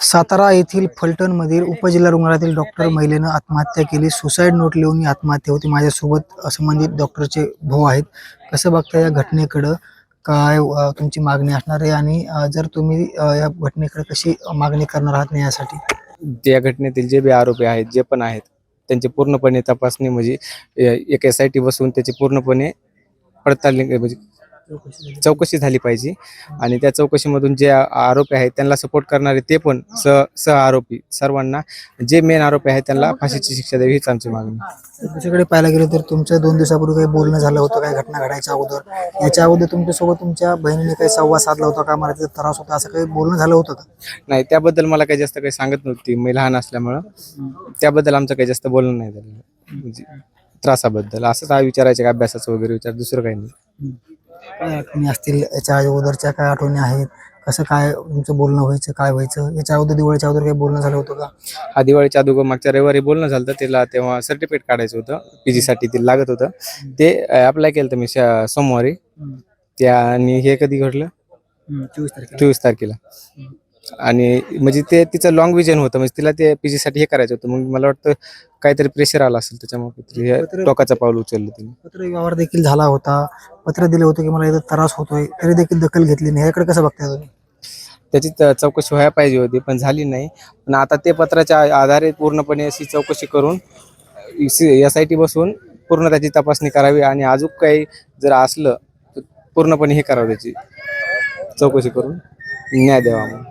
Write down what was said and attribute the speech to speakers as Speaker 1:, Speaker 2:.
Speaker 1: सातारा येथील फलटणमधील उपजिल्हा रुग्णालयातील डॉक्टर महिलेनं आत्महत्या केली. सुसाईड नोट लिहून ही आत्महत्या होती. माझ्यासोबत संबंधित डॉक्टरचे भाऊ आहेत. कसं बघता या घटनेकडं? काय तुमची मागणी असणार आहे? आणि जर तुम्ही या घटनेकडे कशी मागणी करणार आहात न्यायासाठी
Speaker 2: त्या घटनेतील जे बी आरोपी आहेत जे पण आहेत त्यांची पूर्णपणे तपासणी म्हणजे ए- एक एस आय टी बसवून त्याची पूर्णपणे पडताळणी म्हणजे चौकशी झाली पाहिजे. आणि त्या चौकशीमधून जे आरोपी आहेत त्यांना सपोर्ट करणारे ते पण सह सह आरोपी सर्वांना जे मेन आरोपी आहेत त्यांना फाशीची शिक्षा द्यावी हीच आमची मागणी.
Speaker 1: दुसरीकडे पाहायला गेलं तर तुमचं दोन दिवसापूर्वी काही बोलणं झालं होतं काही घटना घडायच्या अगोदर. याच्या अगोदर तुमच्यासोबत तुमच्या बहिणीने काही संवाद साधला होता का? मला त्रास होता असं काही बोलणं झालं होतं का?
Speaker 2: नाही त्याबद्दल मला काही जास्त काही सांगत नव्हती. मी लहान असल्यामुळं. त्याबद्दल आमचं काही जास्त बोलणं नाही झालं म्हणजे त्रासाबद्दल. असंच हा विचारायचे का? अभ्यासाचं वगैरे विचार दुसरं काही नाही.
Speaker 1: काय आठवणी असतील? याच्या अगोदरच्या काय आठवणी आहेत? कसं काय तुमचं बोलणं व्हायचं? काय व्हायचं? याच्या अगोदर दिवाळीच्या अगोदर काही बोलणं झालं होतं का?
Speaker 2: हा दिवाळीच्या अगोदर मागच्या रविवारी बोलणं झालं तिला तेव्हा सर्टिफिकेट काढायचं होतं. पी साठी ते लागत होतं. ते अप्लाय केलं मी सोमवारी. त्या आणि हे कधी घडलं?
Speaker 1: चोवीस तारखेला.
Speaker 2: चोवीस तारखेला. आणि म्हणजे ते तिचं लॉंग विजन होतं. म्हणजे तिला ते पी साठी हे करायचं होतं. मग मला वाटतं काहीतरी प्रेशर आला असेल त्याच्यामुळे टोकाचं पाऊल उचललं तिने.
Speaker 1: पत्र व्यवहार देखील झाला होता. पत्र दिलं होतं की मला इथं त्रास होतोय. तरी देखील दखल घेतली नाही. याकडे कसं बघताय तुम्ही?
Speaker 2: त्याची त- चौकशी व्हायला पाहिजे होती पण झाली नाही. पण आता ते पत्राच्या आधारे पूर्णपणे अशी चौकशी करून एस आय टी बसून पूर्ण त्याची तपासणी करावी आणि अजून काही जर असलं तर पूर्णपणे हे करावं त्याची चौकशी करून न्याय द्यावा